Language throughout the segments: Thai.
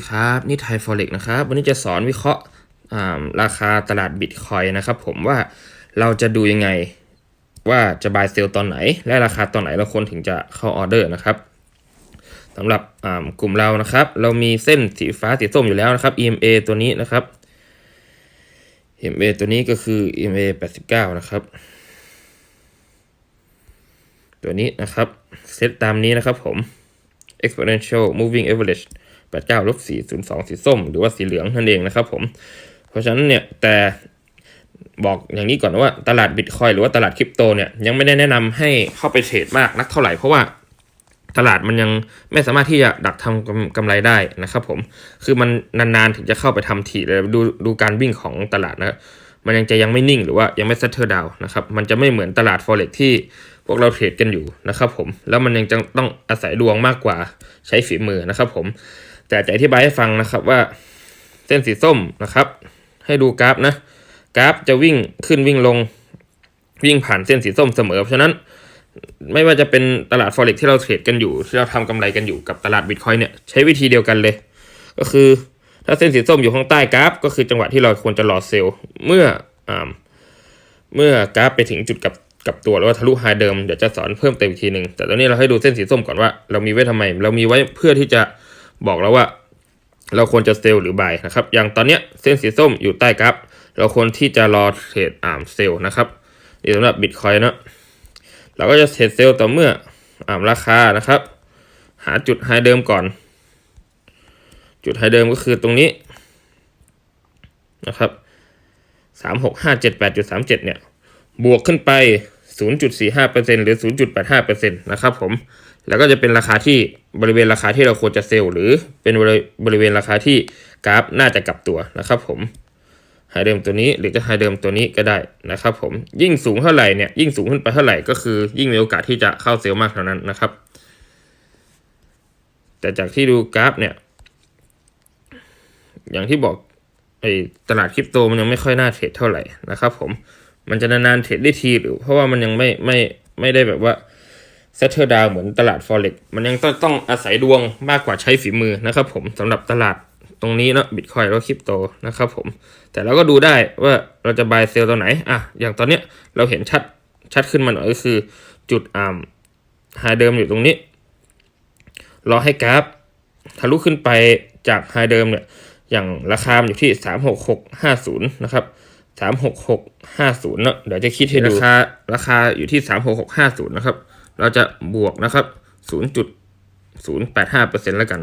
ดีครับ นี่ไทยฟอเร็กนะครับ วันนี้จะสอนวิเคราะห์ราคาตลาดบิตคอยนะครับผมว่าเราจะดูยังไงว่าจะบายเซลตอนไหน และราคาตอนไหนเราควรถึงจะเข้าออเดอร์นะครับสำหรับกลุ่มเรานะครับ เรามีเส้นสีฟ้าสีส้มอยู่แล้วนะครับ EMA ตัวนี้นะครับ EMA ตัวนี้ก็คือ EMA 89 นะครับ ตัวนี้นะครับเซตตามนี้นะครับผม exponential moving average 89ลบ402 สีส้ม หรือว่าสีเหลืองนั่นเองนะครับผม เพราะฉะนั้นเนี่ยแต่บอกอย่างนี้ก่อนว่าตลาดบิตคอยหรือว่าตลาดคริปโตเนี่ยยังไม่ได้แนะนำให้เข้าไปเทรดมากนักเท่าไหร่เพราะว่าตลาดมันยังไม่สามารถที่จะดักทำกำไรได้นะครับผม คือมันนานๆถึงจะเข้าไปทำทีเลยดูดูการวิ่งของตลาดนะมันยังจะยังไม่นิ่งหรือว่ายังไม่เซตเทอร์ดาวนะครับ มันจะไม่เหมือนตลาด forex ที่พวกเราเทรดกันอยู่นะครับผม แล้วมันยังจะต้องอาศัยดวงมากกว่าใช้ฝีมือนะครับผม แต่จะอธิบายให้ฟังนะครับว่าเส้นสีส้มนะครับ ให้ดูกราฟนะ กราฟจะวิ่งขึ้นวิ่งลงวิ่งผ่านเส้นสีส้มเสมอเพราะฉะนั้นไม่ว่าจะเป็นตลาด forex ที่เราเทรดกันอยู่ ที่เราทำกำไรกันอยู่กับตลาด bitcoin เนี่ยใช้วิธีเดียวกันเลย ก็คือถ้าเส้นสีส้มอยู่ข้างใต้กราฟ ก็คือจังหวะที่เราควรจะรอเซลล์เมื่ออเมื่อกราฟไปถึงจุดกับกับตัวหรือว่าทะลุไฮเดิมเดี๋ยวจะสอนเพิ่มเติมอีกทีหนึ่งแต่ตอนนี้เราให้ดูเส้นสีส้มก่อนว่า เรามีไว้ทำไม เรามีไว้เพื่อที่จะ บอกแล้วว่า เราควรจะเซลล์หรือบายนะครับ อย่างตอนเนี้ยเส้นสีส้มอยู่ใต้กราฟ เราควรที่จะรอเทรดอ่ามเซลล์นะครับนี่สำหรับบิตคอยนะเราก็จะเทรดเซลล์ต่อเมื่ออ่ามราคานะครับ หาจุดไฮเดิมก่อน จุดไฮเดิมก็คือตรงนี้นะครับสามหกห้าเจ็ดแปดจุดสามเจ็ดเนี่ย บวกขึ้นไป 0.45%หรือ 0.85%นะครับผม แล้วก็จะเป็นราคาที่บริเวณราคาที่เราควรจะเซลล์หรือเป็นบริเวณราคาที่กราฟน่าจะกลับตัวนะครับผมไฮเดิมตัวนี้หรือจะไฮเดิมตัวนี้ก็ได้นะครับผมยิ่งสูงเท่าไหร่เนี่ยยิ่งสูงขึ้นไปเท่าไหร่ก็คือ ยิ่งมีโอกาสที่จะเข้าเซลล์มากเท่านั้นนะครับ แต่จากที่ดูกราฟเนี่ย อย่างที่บอกไอ้ตลาดคริปโตมันยังไม่ค่อยน่าเทรดเท่าไหร่นะครับ ผมมันจะนานๆเทรดได้ทีหรือเพราะว่ามันยังไม่ไม่ไม่ได้แบบว่า เซตเทอร์ดาวเหมือนตลาด forex มันยังต้องต้องอาศัยดวงมากกว่าใช้ฝีมือนะครับผมสำหรับตลาดตรงนี้เนาะบิตคอยแล้วคริปโตนะครับผม แต่เราก็ดูได้ว่าเราจะบายเซลตัวไหนอะอย่างตอนเนี้ยเราเห็นชัดชัดขึ้นมาหน่อยก็คือจุดอ่าไฮเดิมอยู่ตรงนี้ รอให้กราฟทะลุขึ้นไปจากไฮเดิมเนี่ยอย่างราคาอยู่ที่ 36650 นะครับ 36650เนาะเดี๋ยวจะคิดให้ดูราคาราคาอยู่ที่ 36650 นะครับ เราจะบวกนะครับ 0.085%แล้วกัน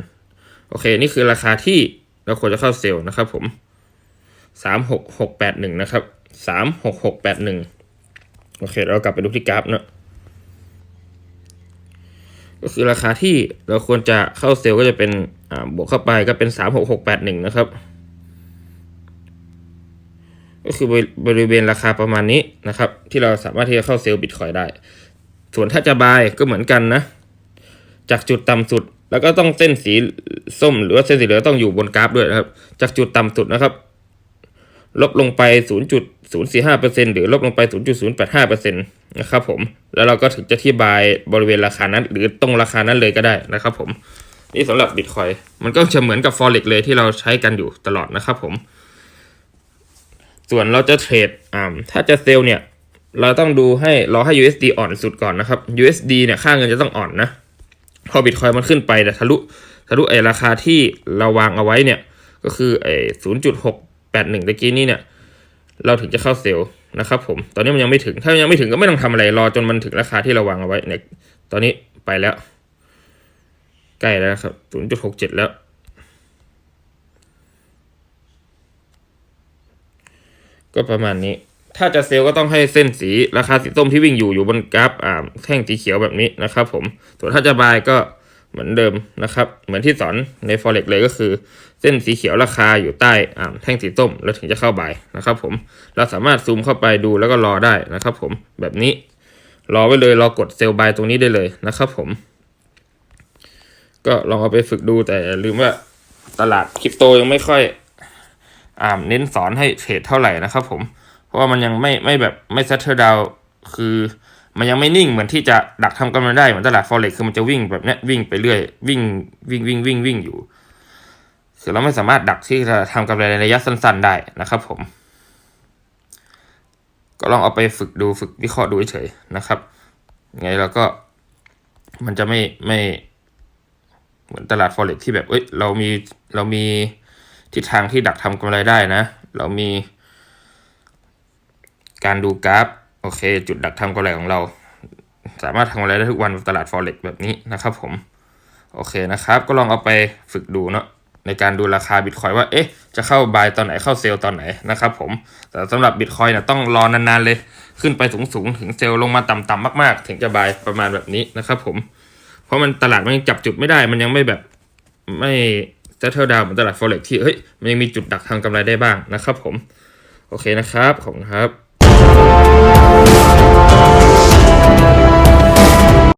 โอเค นี่คือราคาที่เราควรจะเข้าเซลล์นะครับผม36681 นะครับ 36681 โอเค เรากลับไปดูที่กราฟนะก็คือราคาที่เราควรจะเข้าเซลล์ก็จะเป็นบวกเข้าไปก็เป็นสามหกหกแปดหนึ่งนะครับ ก็คือบริบริเวณราคาประมาณนี้นะครับ ที่เราสามารถที่จะเข้าเซลล์บิตคอยได้ ส่วนถ้าจะบายก็เหมือนกันนะ จากจุดต่ำสุด แล้วก็ต้องเส้นสีส้มหรือว่าเส้นสีเหลืองต้องอยู่บนกราฟด้วยนะครับ จากจุดต่ำสุดนะครับ ลบลงไป 0.045%หรือลบลงไป 0.085%นะครับผม แล้วเราก็ถึงจะที่บายบริเวณราคานั้น หรือตรงราคานั้นเลยก็ได้นะครับผม นี่สำหรับบิตคอยมันก็จะเหมือนกับ Forex เลยที่เราใช้กันอยู่ตลอดนะครับผม ส่วนเราจะเทรดอ่าถ้าจะเซลล์เนี่ย เราต้องดูให้รอให้ USD อ่อนสุดก่อนนะครับ USD เนี่ยค่าเงินจะต้องอ่อนนะพอบิตคอยมันขึ้นไปแต่ทะลุทะลุไอราคาที่เราวางเอาไว้เนี่ยก็คือไอศูนย์จุดหกแปดหนึ่งตะกี้นี้เนี่ยเราถึงจะเข้าเซลล์นะครับผมตอนนี้มันยังไม่ถึง ถ้ายังไม่ถึงก็ไม่ต้องทำอะไรรอจนมันถึงราคาที่เราวางเอาไว้เนี่ยตอนนี้ไปแล้ว ใกล้แล้วครับ0.67แล้วก็ประมาณนี้ ถ้าจะเซลล์ก็ต้องให้เส้นสีราคาสีส้มที่วิ่งอยู่อยู่บนกราฟอ่าแท่งสีเขียวแบบนี้นะครับ ผม ส่วนถ้าจะบายก็เหมือนเดิมนะครับ เหมือนที่สอนใน forex เลยก็คือ เส้นสีเขียวราคาอยู่ใต้อ่าแท่งสีส้มแล้วถึงจะเข้าบายนะครับ ผม เราสามารถซูมเข้าไปดูแล้วก็รอได้นะครับ ผมแบบนี้ รอไว้เลยรอกดเซลล์บายตรงนี้ได้เลยนะครับ ผม ก็ลองเอาไปฝึกดูแต่ลืมว่าตลาดคริปโตยังไม่ค่อยอ่าเน้นสอนให้เทรดเท่าไหร่นะครับ ผม ราะว่ามันยังไม่ไม่แบบไม่เซตเทอร์ดาวคือมันยังไม่นิ่งเหมือนที่จะดักทำกำไรได้เหมือนตลาดฟอเร็กคือมันจะวิ่งแบบเนี้ยวิ่งไปเรื่อยวิ่งวิ่งวิ่งวิ่งวิ่งอยู่ คือเราไม่สามารถดักที่จะทำกำไรในระยะสั้น ๆ ได้นะครับผม ก็ลองเอาไปฝึกดูฝึกวิเคราะห์ดูเฉยๆนะครับไงเราก็มันจะไม่ไม่เหมือนตลาด forex ที่แบบเอ้ยเรามีเรามีทิศทางที่ดักทำกำไรได้นะ เรามี การดูกราฟโอเค จุดดักทำกำไรของเรา สามารถทำอะไรได้ทุกวันตลาด forex แบบนี้นะครับผม โอเคนะครับ ก็ลองเอาไปฝึกดูเนาะในการดูราคาบิตคอยว่า เอ๊ะ จะเข้าบายตอนไหน เข้าเซลล์ตอนไหนนะครับผม แต่สำหรับบิตคอยเนี่ยต้องรอนานๆเลย ขึ้นไปสูงๆ ถึงเซลล์ลงมาต่ำๆมากๆ ถึงจะบายประมาณแบบนี้นะครับผม เพราะมันตลาดมันยังจับจุดไม่ได้ มันยังไม่แบบไม่เซตเทิลดาวเหมือนตลาด forex ที่ เฮ้ย มันยังมีจุดดักทางกำไรได้บ้างนะครับผม โอเคนะครับ ขอบคุณครับ